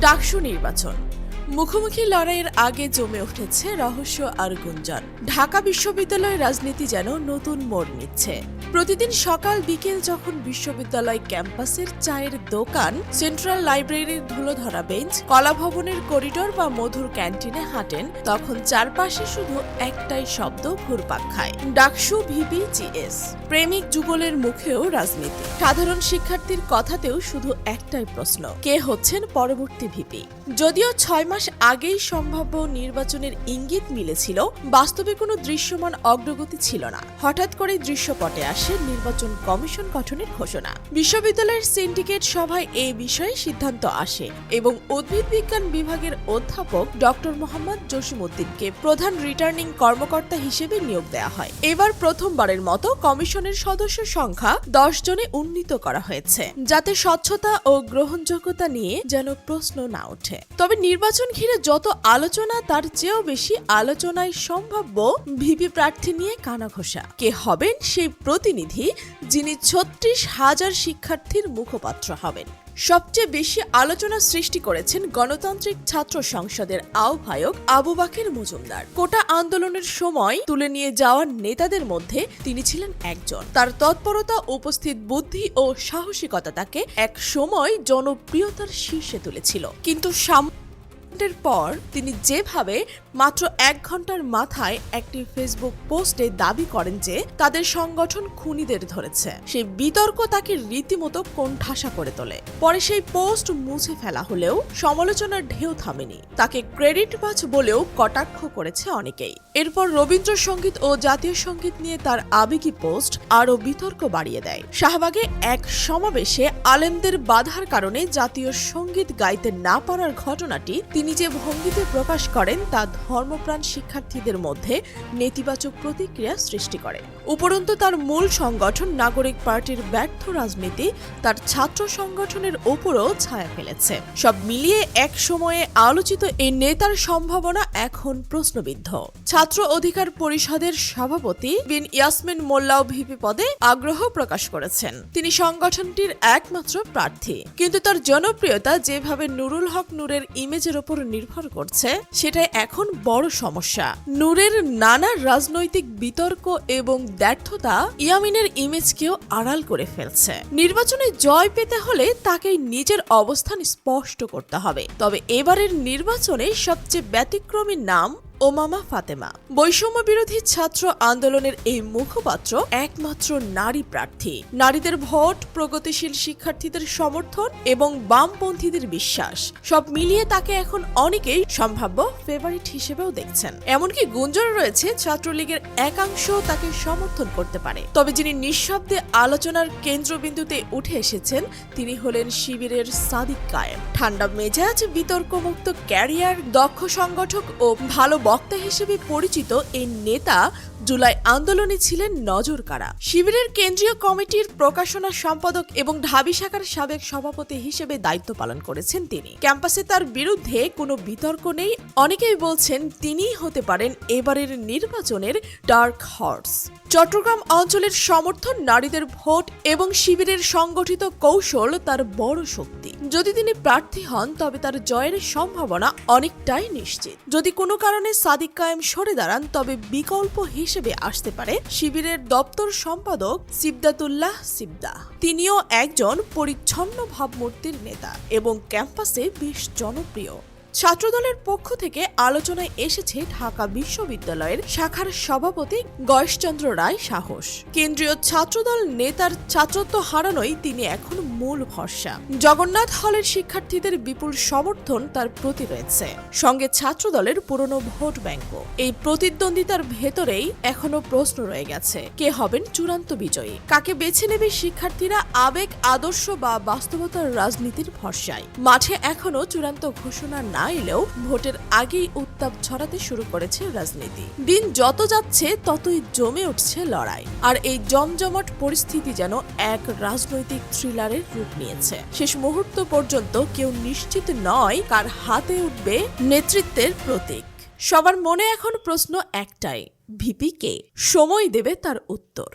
ডাকসু নির্বাচন। মুখোমুখি লড়াইয়ের আগে জমে উঠেছে রহস্য আর গুঞ্জন। ঢাকা বিশ্ববিদ্যালয়ের রাজনীতি যেন নতুন মোড় নিচ্ছে। প্রতিদিন সকাল বিকেল যখন বিশ্ববিদ্যালয় ক্যাম্পাসের চায়ের দোকান, সেন্ট্রাল লাইব্রেরির ধুলো ধরা বেঞ্চ কলা ভবনের করিডোর বা মধুর ক্যান্টিনে হাঁটেন, তখন চারপাশে শুধু একটাই শব্দ ঘুরপাক খায়, ডাকসু ভিপি জিএস প্রেমিক যুগলের মুখেও রাজনীতি। সাধারণ শিক্ষার্থীর কথাতেও শুধু একটাই প্রশ্ন, কে হচ্ছেন পরবর্তী ভিপি? যদিও ছয় মাস আগেই সম্ভাব্য নির্বাচনের ইঙ্গিত মিলেছিল। বাস্তবে কোনো দৃশ্যমান অগ্রগতি ছিল না। হঠাৎ করে দৃশ্যপটে আসে নির্বাচন কমিশন গঠনের ঘোষণা। বিশ্ববিদ্যালয়ের সিন্ডিকেট সভায় এই বিষয়ে সিদ্ধান্ত আসে এবং উদ্ভিদ বিজ্ঞান বিভাগের অধ্যাপক ডক্টর মোহাম্মদ জসিমউদ্দিনকে প্রধান রিটার্নিং কর্মকর্তা হিসেবে নিয়োগ দেওয়া হয়। এবার প্রথমবারের মতো কমিশনের সদস্য সংখ্যা দশ জনে উন্নীত করা হয়েছে, যাতে স্বচ্ছতা ও গ্রহণযোগ্যতা নিয়ে যেন প্রশ্ন না ওঠে। তবে নির্বাচন ঘিরে যত আলোচনা, তার চেয়েও বেশি আলোচনায় সম্ভাব্য ভিপি প্রার্থী নিয়ে কানাঘোষা। কে হবেন সেই প্রতিনিধি যিনি ছত্রিশ হাজার শিক্ষার্থীর মুখপাত্র হবেন। সবচেয়ে বেশি আলোচনা সৃষ্টি করেছেন গণতান্ত্রিক ছাত্র সংসদের আহ্বায়ক আবু বাকের মজুমদার। কোটা আন্দোলনের সময় তুলে নিয়ে যাওয়া নেতাদের মধ্যে তিনি ছিলেন একজন। তার তৎপরতা, উপস্থিত বুদ্ধি ও সাহসিকতা তাকে এক সময় জনপ্রিয়তার শীর্ষে তুলেছিল। কিন্তু সাম পর তিনি যেভাবে মাত্র এক ঘণ্টার মাথায় একটি ফেসবুক পোস্টে দাবি করেন যে তাদের সংগঠন খুনিদের ধরেছে। সেই বিতর্ক তাকে রীতিমতো কোণঠাসা করে তোলে। পরে সেই পোস্ট মুছে ফেলা হলেও সমালোচনার ঢেউ থামেনি। তাকে ক্রেডিট বাজ বলেও কটাক্ষ করেছে অনেকেই। এরপর রবীন্দ্রসঙ্গীত ও জাতীয় সংগীত নিয়ে তার আবেগী পোস্ট আরও বিতর্ক বাড়িয়ে দেয়। শাহবাগে এক সমাবেশে আলেমদের বাধার কারণে জাতীয় সংগীত গাইতে না পারার ঘটনাটি তিনি যে ভঙ্গিতে প্রকাশ করেন তা ধর্মপ্রাণ শিক্ষার্থীদের মধ্যে নেতিবাচক প্রতিক্রিয়া সৃষ্টি করে। উপরন্তু তার মূল সংগঠন নাগরিক পার্টির ব্যর্থ রাজনীতি তার ছাত্র সংগঠনের ওপরও ছায়া ফেলেছে। সব মিলিয়ে এক সময়ে আলোচিত এই নেতার সম্ভাবনা এখন প্রশ্নবিদ্ধ। ছাত্র অধিকার পরিষদের সভাপতি বিন ইয়াসমিন মোল্লাও ভিপি পদে আগ্রহ প্রকাশ করেছেন। তিনি সংগঠনটির একমাত্র প্রার্থী। কিন্তু তার জনপ্রিয়তা যেভাবে নুরুল হক নূরের ইমেজের ওপর নির্ভর করছে, সেটাই এখন বড় সমস্যা। নূরের নানা রাজনৈতিক বিতর্ক এবং ব্যর্থতা ইয়ামিনের ইমেজকেও আড়াল করে ফেলছে। নির্বাচনে জয় পেতে হলে তাকে নিজের অবস্থান স্পষ্ট করতে হবে। তবে এবারের নির্বাচনে সবচেয়ে ব্যতিক্রমী নাম ওমামা ফাতেমা। বৈষম্য বিরোধী ছাত্র আন্দোলনের এই মুখপাত্র একমাত্র নারী প্রার্থী। নারীদের ভোট, প্রগতিশীল শিক্ষার্থীদের সমর্থন এবং বামপন্থীদের বিশ্বাস, সব মিলিয়ে তাকে এখন অনেকেই সম্ভাব্য ফেভারিট হিসেবেও দেখছেন। এমনকি গুঞ্জন রয়েছে, ছাত্রলীগের একাংশ তাকে সমর্থন করতে পারে। তবে যিনি নিঃশব্দে আলোচনার কেন্দ্রবিন্দুতে উঠে এসেছেন, তিনি হলেন শিবিরের সাদিক কায়েম। ঠান্ডা মেজাজ, বিতর্কমুক্ত ক্যারিয়ার, দক্ষ সংগঠক ও ভালো বক্তা হিসেবে পরিচিত এই নেতা জুলাই আন্দোলনে ছিলেন নজর কাড়া শিবিরের কেন্দ্রীয় কমিটির প্রকাশনা সম্পাদক এবং ঢাবি শাখার সাবেক সভাপতি হিসেবে দায়িত্ব পালন করেছেন তিনি। ক্যাম্পাসে তার বিরুদ্ধে কোনো বিতর্ক নেই। অনেকেই বলছেন তিনিই হতে পারেন এবারের নির্বাচনের ডার্ক হর্স চট্টগ্রাম অঞ্চলের সমর্থন নারীদের ভোট এবং শিবিরের সংগঠিত কৌশল তার বড় শক্তি। যদি তিনি প্রার্থী হন, তবে তার জয়ের সম্ভাবনা অনেকটাই নিশ্চিত। যদি কোনো কারণে সাদিক কায়েম সরে দাঁড়ান, তবে বিকল্প হিসেবে আসতে পারে শিবিরের দপ্তর সম্পাদক সিবদাতুল্লাহ সিবদা। তিনিও একজন পরিচ্ছন্ন ভাবমূর্তির নেতা এবং ক্যাম্পাসে বেশ জনপ্রিয়। ছাত্রদলের পক্ষ থেকে আলোচনায় এসেছে ঢাকা বিশ্ববিদ্যালয়ের শাখার সভাপতি গয়েশচন্দ্র রায় সাহস। কেন্দ্রীয় ছাত্রদল নেতার ছাত্রত্ব হারানোই তিনি এখন মূল ভরসা। জগন্নাথ হলের শিক্ষার্থীদের বিপুল সমর্থন তার প্রতি রয়েছে। সঙ্গে ছাত্রদলের পুরনো ভোট ব্যাংক এই প্রতিদ্বন্দ্বিতার ভেতরেই এখনও প্রশ্ন রয়ে গেছে, কে হবেন চূড়ান্ত বিজয়ী? কাকে বেছে নেবে শিক্ষার্থীরা আবেগ, আদর্শ বা বাস্তবতার রাজনীতির ভরসায়? মাঠে এখনও চূড়ান্ত ঘোষণা না এলেও ভোটের আগেই উত্তাপ ছড়াতে শুরু করেছে রাজনীতি। দিন যত যাচ্ছে, ততই জমে উঠছে লড়াই। আর এই জমজমাট পরিস্থিতি যেন এক রাজনৈতিক থ্রিলারের রূপ নিয়েছে। শেষ মুহূর্ত পর্যন্ত কেউ নিশ্চিত নয় কার হাতে উঠবে নেতৃত্বের প্রতীক। সবার মনে এখন প্রশ্ন একটাই, ভিপি কে? সময় দেবে তার উত্তর।